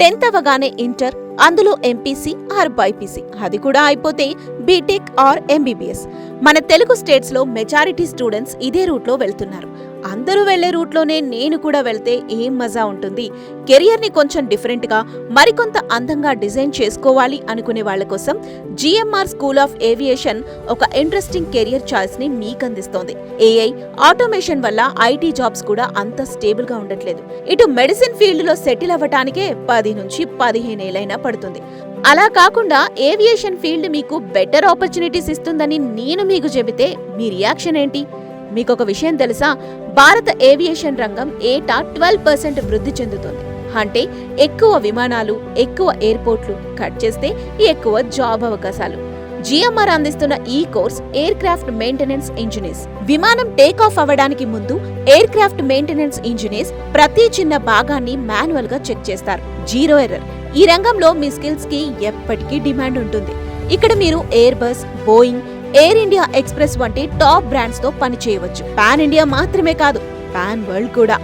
Tenth అవగానే inter అందులో MPC or BiPC. అది కూడా అయిపోతే బీటెక్ ఆర్ ఎంబీబీఎస్. మన తెలుగు స్టేట్స్లో మెజారిటీ స్టూడెంట్స్ ఇదే రూట్లో వెళ్తున్నారు. అందరూ వెళ్ళే రూట్లోనే నేను కూడా వెళ్తే ఏం మజా ఉంటుంది? కెరియర్ని కొంచెం డిఫరెంట్గా మరికొంత అందంగా డిజైన్ చేసుకోవాలి అనుకునే వాళ్ళ కోసం జిఎంఆర్ స్కూల్ ఆఫ్ ఏవియేషన్ ఒక ఇంట్రెస్టింగ్ కెరియర్ చాయిస్ని మీకు అందిస్తోంది ఏఐ ఆటోమేషన్ వల్ల ఐటీ జాబ్స్ కూడా అంత స్టేబుల్గా ఉండట్లేదు. ఇటు మెడిసిన్ ఫీల్డ్లో సెటిల్ అవ్వటానికే పది నుంచి పదిహేను ఏళ్ళైనా పడుతుంది. అలా కాకుండా ఏవియేషన్ ఫీల్డ్ మీకు బెటర్ ఆపర్చునిటీస్ ఇస్తుందని నేను మీకు చెబితే మీ రియాక్షన్ ఏంటి? మీకు ఒక విషయం తెలుసా? భారత ఏవియేషన్ రంగం ఏటా ట్వెల్వ్ పర్సెంట్ వృద్ధి చెందుతుంది. అంటే ఎక్కువ విమానాలు ఎక్కువ ఎయిర్పోర్ట్లు కట్ చేస్తే ఎక్కువ జాబ్ అవకాశాలు. జిఎంఆర్ అందిస్తున్న ఈ course aircraft maintenance engineers. విమానం టేక్ ఆఫ్ అవ్వడానికి ముందు ఎయిర్ క్రాఫ్ట్ మెయింటెనెన్స్ ఇంజనీర్స్ ప్రతి చిన్న భాగాన్ని మాన్యువల్గా చెక్ చేస్తారు. Zero error. ఈ రంగంలో మీ స్కిల్స్కి ఎప్పటికీ డిమాండ్ ఉంటుంది. ఇక్కడ మీరు Airbus Boeing Air India Express వంటి టాప్ బ్రాండ్స్తో పనిచేయవచ్చు పాన్ ఇండియా మాత్రమే కాదు పాన్ వరల్డ్ కూడా.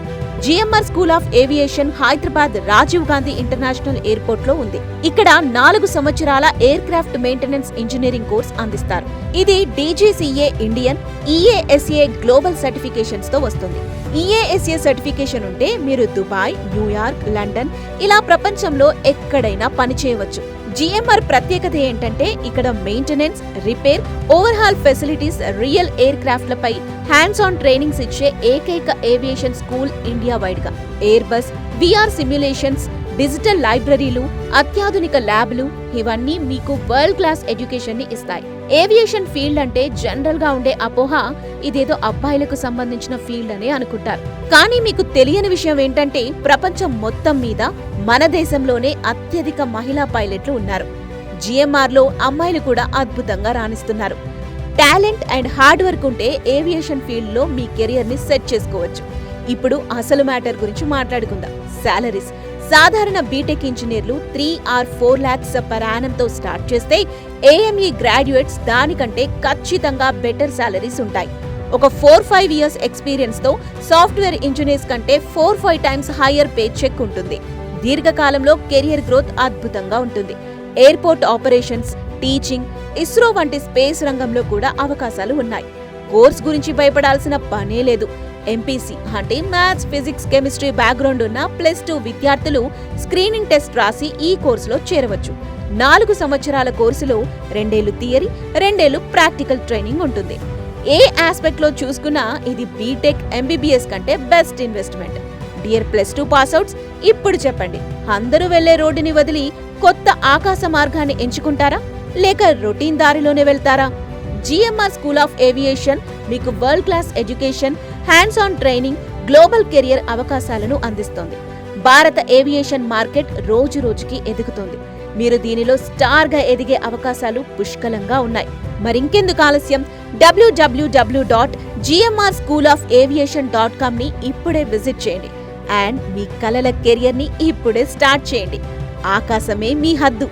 GMR school of aviation Hyderabad Rajiv Gandhi international ఎయిర్పోర్ట్లో ఉంది. ఇక్కడ నాలుగు సంవత్సరాల aircraft maintenance engineering course అందిస్తారు. ఇది డీజీసీఏ ఇండియన్ ఈఏఎస్ఏ గ్లోబల్ సర్టిఫికేషన్స్తో వస్తుంది. ఈఏఎస్ఏ సర్టిఫికేషన్ ఉంటే మీరు దుబాయ్ న్యూయార్క్ లండన్ ఇలా ప్రపంచంలో ఎక్కడైనా పనిచేయవచ్చు జిఎంఆర్ ప్రత్యేకత ఏంటంటే ఇక్కడ maintenance repair overhaul facilities real air క్రాఫ్ట్లపై hands on trainings ఇచ్చే ఏకైక ఏవియేషన్ స్కూల్ ఇండియా వైడ్గా Airbus VR simulations digital లైబ్రరీలు అత్యాధునిక ల్యాబ్లు ఇవన్నీ మీకు వరల్డ్ క్లాస్ ఎడ్యుకేషన్ని ఇస్తాయి. ఏవియేషన్ ఫీల్డ్ అంటే జనరల్గా ఉండే అపోహ ఇదేదో అబ్బాయిలకు సంబంధించిన ఫీల్డ్ అని అనుకుంటారు. కానీ మీకు తెలియని విషయం ఏంటంటే ప్రపంచం మొత్తం మీద మన దేశంలోనే అత్యధిక మహిళా పైలట్లు ఉన్నారు. జిఎంఆర్లో అమ్మాయిలు కూడా అద్భుతంగా రాణిస్తున్నారు. టాలెంట్ అండ్ హార్డ్ వర్క్ ఉంటే ఏవియేషన్ ఫీల్డ్లో మీ కెరియర్ని సెట్ చేసుకోవచ్చు. ఇప్పుడు అసలు మ్యాటర్ గురించి మాట్లాడుకుందాం. శాలరీస్ సాధారణ బీటెక్ ఇంజనీర్లు three or four lakhs per start చేస్తే ఏఎంఈ గ్రాడ్యుయేట్స్ దానికంటే ఖచ్చితంగా బెటర్ శాలరీస్ ఉంటాయి. ఒక ఫోర్ ఫైవ్ ఇయర్స్ ఎక్స్పీరియన్స్తో సాఫ్ట్వేర్ ఇంజనీర్స్ కంటే four five times higher paycheck ఉంటుంది. దీర్ఘకాలంలో కెరియర్ గ్రోత్ అద్భుతంగా ఉంటుంది. ఎయిర్పోర్ట్ ఆపరేషన్స్ టీచింగ్ ఇస్రో వంటి స్పేస్ రంగంలో కూడా అవకాశాలు ఉన్నాయి. కోర్స్ గురించి భయపడాల్సిన పనే లేదు. ఎంపీసీ అంటే మ్యాథ్స్ ఫిజిక్స్ కెమిస్ట్రీ బ్యాక్గ్రౌండ్ ఉన్న ప్లస్ టూ విద్యార్థులు స్క్రీనింగ్ టెస్ట్ రాసి ఈ కోర్సులో చేరవచ్చు. నాలుగు సంవత్సరాల కోర్సులో రెండేళ్ళు థియరీ రెండేళ్ళు ప్రాక్టికల్ ట్రైనింగ్ ఉంటుంది. ఏ ఆస్పెక్ట్లో చూసుకున్నా ఇది బీటెక్ ఎంబీబీఎస్ కంటే best investment. Dear plus two passouts ఇప్పుడు చెప్పండి. అందరూ వెళ్ళే రోడ్డుని వదిలి కొత్త ఆకాశ మార్గాన్ని ఎంచుకుంటారా? లేక రొటీన్ దారిలోనే వెళ్తారా? జిఎంఆర్ స్కూల్ ఆఫ్ ఏవియేషన్ మీకు world class education hands on training global career అవకాశాలను అందిస్తోంది. భారత ఏవియేషన్ మార్కెట్ రోజు రోజుకి ఎదుగుతోంది. మీరు దీనిలో స్టార్గా ఎదిగే అవకాశాలు పుష్కలంగా ఉన్నాయి. మరింకెందుకు ఆలస్యం? WWW dot GMR school of aviation dot కామ్ని ఇప్పుడే విజిట్ చేయండి. అండ్ మీ కలల కెరియర్ని ఇప్పుడే స్టార్ట్ చేయండి. ఆకాశమే మీ హద్దు.